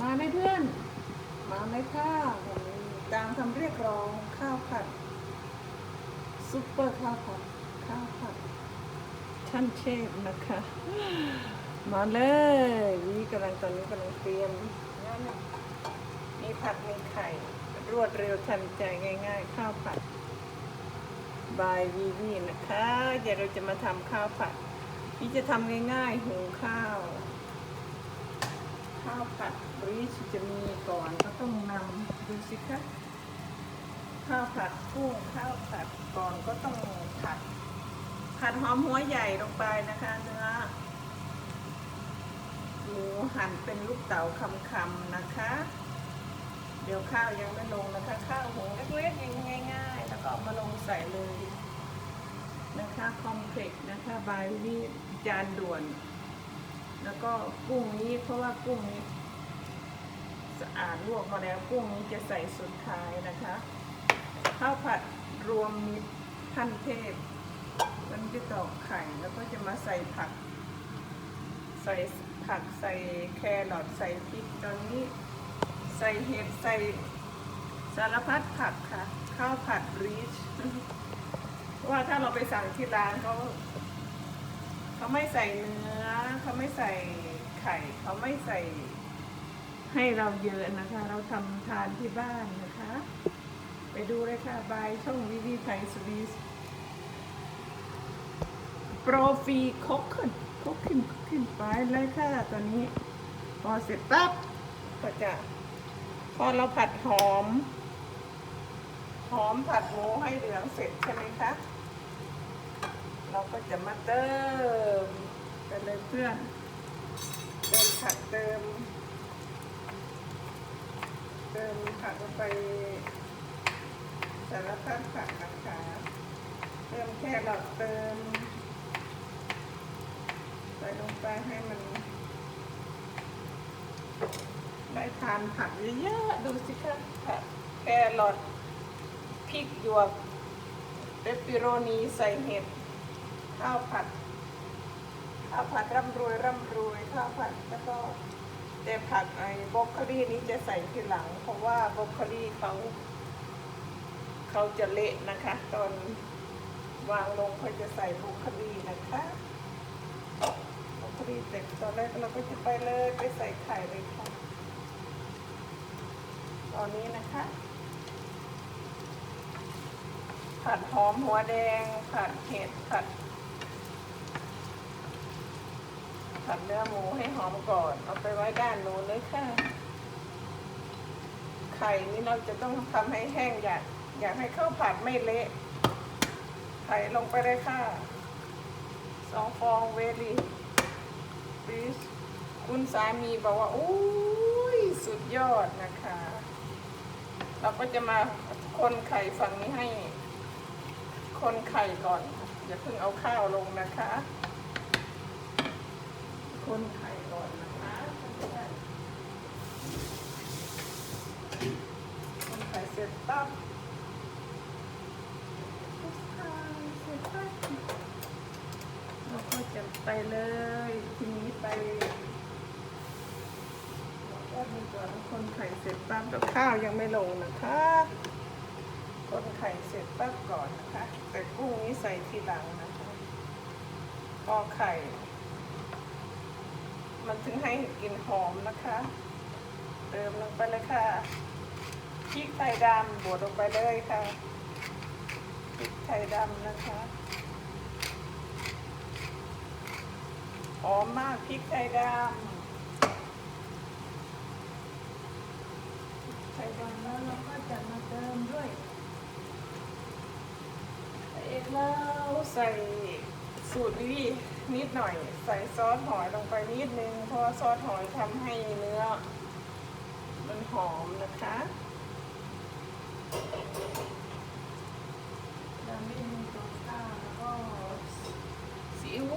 มาไหมเพื่อน มาไหมข้าววันนี้ตามคำเรียกร้องข้าวผัดซุปเปอร์ข้าวผัดข้าวผัดท่านเชฟนะคะ มาเลยนี่กำลังตอนนี้กำลังเตรียมนั่นน่ะมีผัดมีไข่ รวดเร็วทันใจง่าย ๆ ข้าวผัดบายวีวีนะคะ เดี๋ยวเราจะมาทำข้าวผัดที่จะทำง่ายๆหุงข้าว ข้าวผัดริชจะมีก่อนก็ต้องนำดูสิคะข้าวผัดกุ้งข้าวผัดก่อนก็ต้องผัด ผัดหอมหัวใหญ่ลงไปนะคะเนื้อหมูหั่นเป็นลูกเต๋าคำๆนะคะ เดี๋ยวข้าวยังไม่ลงนะคะ ข้าวหุงเล็กๆยังง่าย ๆ แล้วก็มาลงใส่เลยนะคะคอมเพล็กซ์นะคะบายวิจานด่วน แล้วก็กุ้งนี้เพราะว่ากุ้งนี้สะอาดลวกมาแล้วกุ้งนี้จะใส่สุดท้ายนะคะข้าวผัดรวมมิตรขั้นเทพมันจะตอกไข่แล้วก็จะมาใส่ผัก ใส่ผักใส่แครอทใส่พริกตอนนี้ ใส่เห็ดใส่สารพัดผักค่ะ ข้าวผัดรีชเพราะว่าถ้าเราไปสั่งที่ร้านเขา เขาไม่ใส่เนื้อ เขาไม่ใส่ไข่ เขาไม่ใส่ให้เราเยอะนะคะ เราทำทานที่บ้านนะคะ ไปดูเลยค่ะบายช่องวิวีไทยสวีสโปรฟีคกขึ้นคกขึ้นขึ้นไปเลยค่ะตอนนี้ พอเสร็จปั๊บก็จะ พอเราผัดหอม หอมผัดหมูให้เหลืองเสร็จใช่ไหมคะ เราก็จะมาเติมไปเลยเพื่อนเติมผักเติม เติมผักลงไปสารพัดผักนะคะเติมแครอทเติมใส่ลงไปให้มันได้ทานผักเยอะๆดูสิคะผักแครอทพริกหยวกเปปปิโรนีใส่เห็ด ข้าวผัดข้าวผัดร่ำรวยร่ำรวยข้าวผัดแล้วก็แต่ผักไอ้บรอกโคลีนี้จะใส่ทีหลัง เพราะว่าบรอกโคลีเขาเขาจะเละนะคะ ตอนวางลงเขาจะใส่บรอกโคลีนะคะบรอกโคลีเสร็จตอนแรกเราก็จะไปเลยไปใส่ไข่เลยค่ะตอนนี้นะคะผัดหอมหัวแดงผัดเห็ดผัด ผัดเนื้อหมูให้หอมก่อน เอาไปไว้ด้านโน้นเลยค่ะ ไข่นี่เราจะต้องทำให้แห้งอยากอยากให้ข้าวผัดไม่เละไข่ลงไปเลยค่ะสองฟองเวลีบิชคุณสามีบอกว่าอุ้ยสุดยอดนะคะ เราก็จะมาคนไข่ฝั่งนี้ให้ คนไข่ก่อน อย่าเพิ่งเอาข้าวลงนะคะ คนไข่ก่อนนะคะคนไข่เสร็จปั๊บเสร็จปั๊บเราก็จะไปเลย ทีนี้ไปก็ดีกว่าคนไข่เสร็จปั๊บแล้วข้าวยังไม่ลงนะคะคนไข่เสร็จปั๊บก่อนนะคะ แต่กุ้งนี้ใส่ทีหลังนะคะพอไข่ มันถึงให้กลิ่นหอมนะคะ เติมลงไปเลยค่ะพริกไทยดำบดลงไปเลยค่ะพริกไทยดำนะคะหอมมากพริกไทยดำไทยดำแล้วเราก็จะมาเติมด้วยใส่แล้วใส่สูตรวิ นิดหน่อย ใส่ซอสหอยลงไปนิดนึง เพราะซอสหอยทำให้เนื้อ มันหอมนะคะแล้วไม่มีตัวข้าวแล้วก็ซีอิ๊ว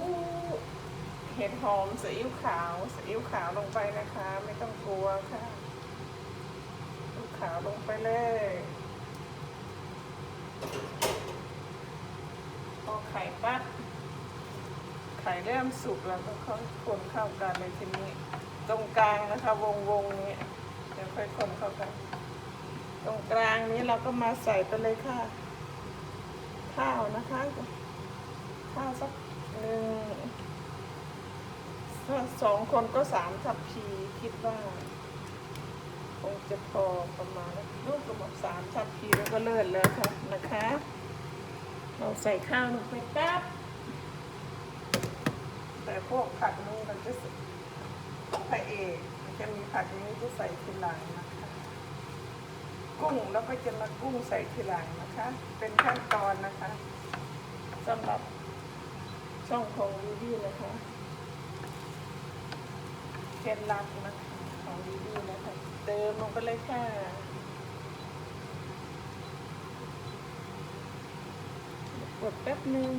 เห็ดหอมซีอิ๊วขาวซีอิ๊วขาวลงไปนะคะ ไม่ต้องกลัวค่ะซีอิ๊วขาวลงไปเลยพอไข่ปั๊บ ไข่เริ่มสุกแล้วก็ค่อยคนเข้ากันเลยทีนี้ ตรงกลางนะคะ วงวงๆนี้เดี๋ยวค่อยคนเข้ากัน ตรงกลางนี้เราก็มาใส่ไปเลยค่ะ ข้าวนะคะ ข้าวสักหนึ่งถ้าสองคนก็สามทัพพีคิดว่าคงจะพอประมาณลูกกระบอกสามทัพพีแล้วก็เลิศแล้วค่ะนะคะ เราใส่ข้าวลงไปแป๊บ แต่พวกผักนี้มันจะพระเอกมันจะมีผักนี้จะใส่ทีหลังนะคะ กุ้งแล้วก็จะมากุ้งใส่ทีหลังนะคะ เป็นขั้นตอนนะคะสำหรับช่องของวิวีนะคะเคล็ดลับนะคะของวิวีนะคะเติมลงไปเลยค่ะกดแป๊บหนึ่ง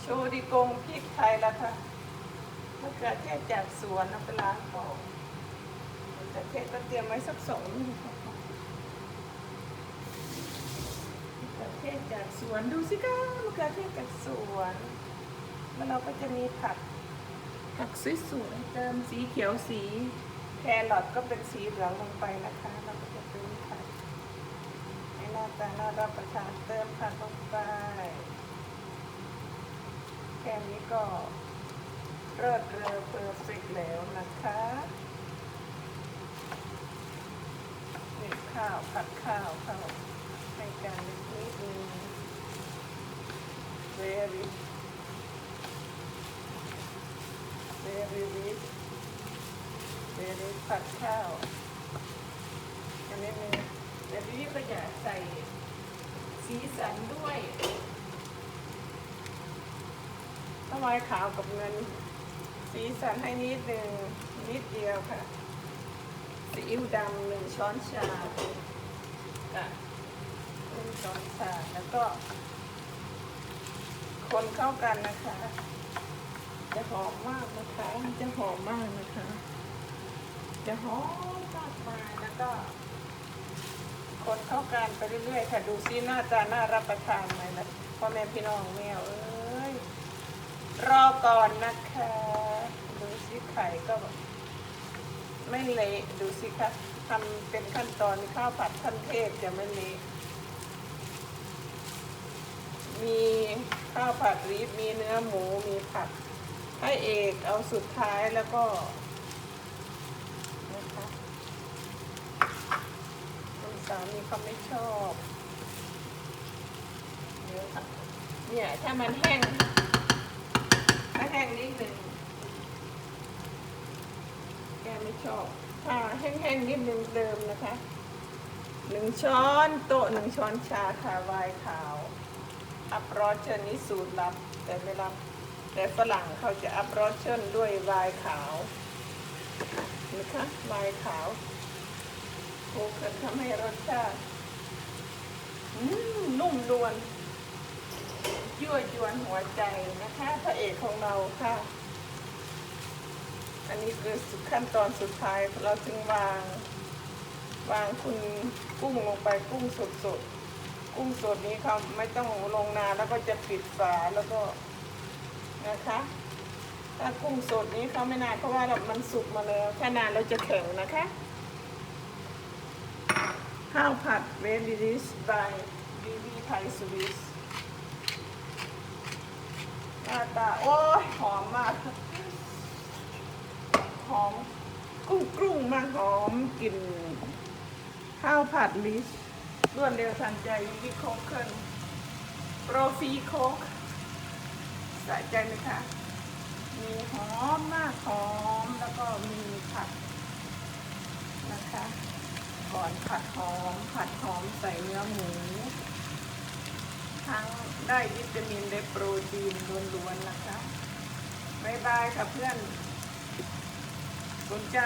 โชว์ดีกงพริกไทยแล้วค่ะมะเขือเทศจากสวนเอาไปล้างก่อนมะเขือเทศก็เตรียมไว้สักสองลูกมะเขือเทศจากสวนดูสิคะมะเขือเทศจากสวนแล้วเราก็จะมีผักผักสวยๆเติมสีเขียวสีแครอทก็เป็นสีเหลืองลงไปนะคะเราก็จะเติมผักให้หน้าตาน่ารับประทานเติมผักลงไป นี้ก็เลิศเรือเพอร์เฟกแล้วนะคะนี่ข้าวผัดข้าวข้าวให้กันนิดนึง very very rich very ผัดข้าวอันนี้นึงแต่พี่ก็อยากใส่สีสันด้วย ต้นไม้ขาวกับเงิน สีสันให้นิดหนึ่งนิดเดียวค่ะซีอิ๊วดำหนึ่งช้อนชาค่ะหนึ่งช้อนชาแล้วก็ คนเข้ากันนะคะ จะหอมมากนะคะจะหอมมากนะคะ จะหอมมากมาแล้วก็คนเข้ากันไปเรื่อยๆค่ะ ดูซิหน้าตาน่ารับประทานไหมนะพ่อแม่พี่น้องแมวเอ้ย รอก่อนนะคะ ดูสิไข่ก็แบบไม่เละดูสิคะทำเป็นขั้นตอนข้าวผัดขั้นเทพจะไม่เละมีข้าวผัดรีบมีเนื้อหมูมีผักให้เอกเอาสุดท้ายแล้วก็นะคะคุณสามีเขาไม่ชอบเดี๋ยวค่ะเนี่ยถ้ามันแห้ง ถ้าแห้งนิดหนึ่งแกไม่ชอบถ้าแห้งๆนิดนึงเดิมนะคะหนึ่งช้อนโต๊ะหนึ่งช้อนชาคาไวน์ขาวอัพรอเชนนี้สูตรลับ แต่ไม่รับ แต่ฝรั่งเขาจะอัพรอเชนด้วยวน์ขาวนะคะวน์ขาวโคกันทำให้รสชาตินุ่มนวล ยั่วยวนหัวใจนะคะ พระเอกของเราค่ะ อันนี้คือขั้นตอนสุดท้ายเราจึงวาง วางคุณกุ้งลงไปกุ้งสดสดๆกุ้งสดนี้เขาไม่ต้องลงนานแล้วก็จะปิดฝาแล้วก็นะคะถ้ากุ้งสดนี้เขาไม่นานเพราะว่ามันสุกมาแล้วถ้านานเราจะแข็งนะคะข้าวผัดเวลิลิสบายบีบีไทยสวิสาตาโอ้ยหอมมาก หอมกุ้งกรุ้งมากหอมกลิ่นข้าวผัดลิชรวดเร็วทันใจวิโคกเคิลโปรฟีโคกสะใจไหมคะมีหอมมากหอมแล้วก็มีผัดนะคะ ก่อนผัดหอมผัดหอมใส่เนื้อหมู ทั้งได้วิตามินได้โปรตีนล้วนๆนะคะบายบายค่ะเพื่อน สนใจ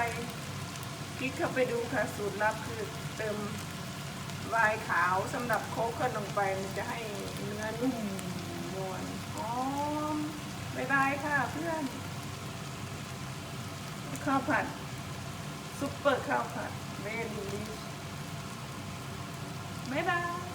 คลิกเข้าไปดูค่ะสูตรลับคือเติมวน์ขาวสำหรับโค้กขึ้นลงไปมันจะให้เนื้อนุ่มนวลหอมบายบายค่ะเพื่อนข้าวผัดซุปเปอร์ข้าวผัดเวลีบายบาย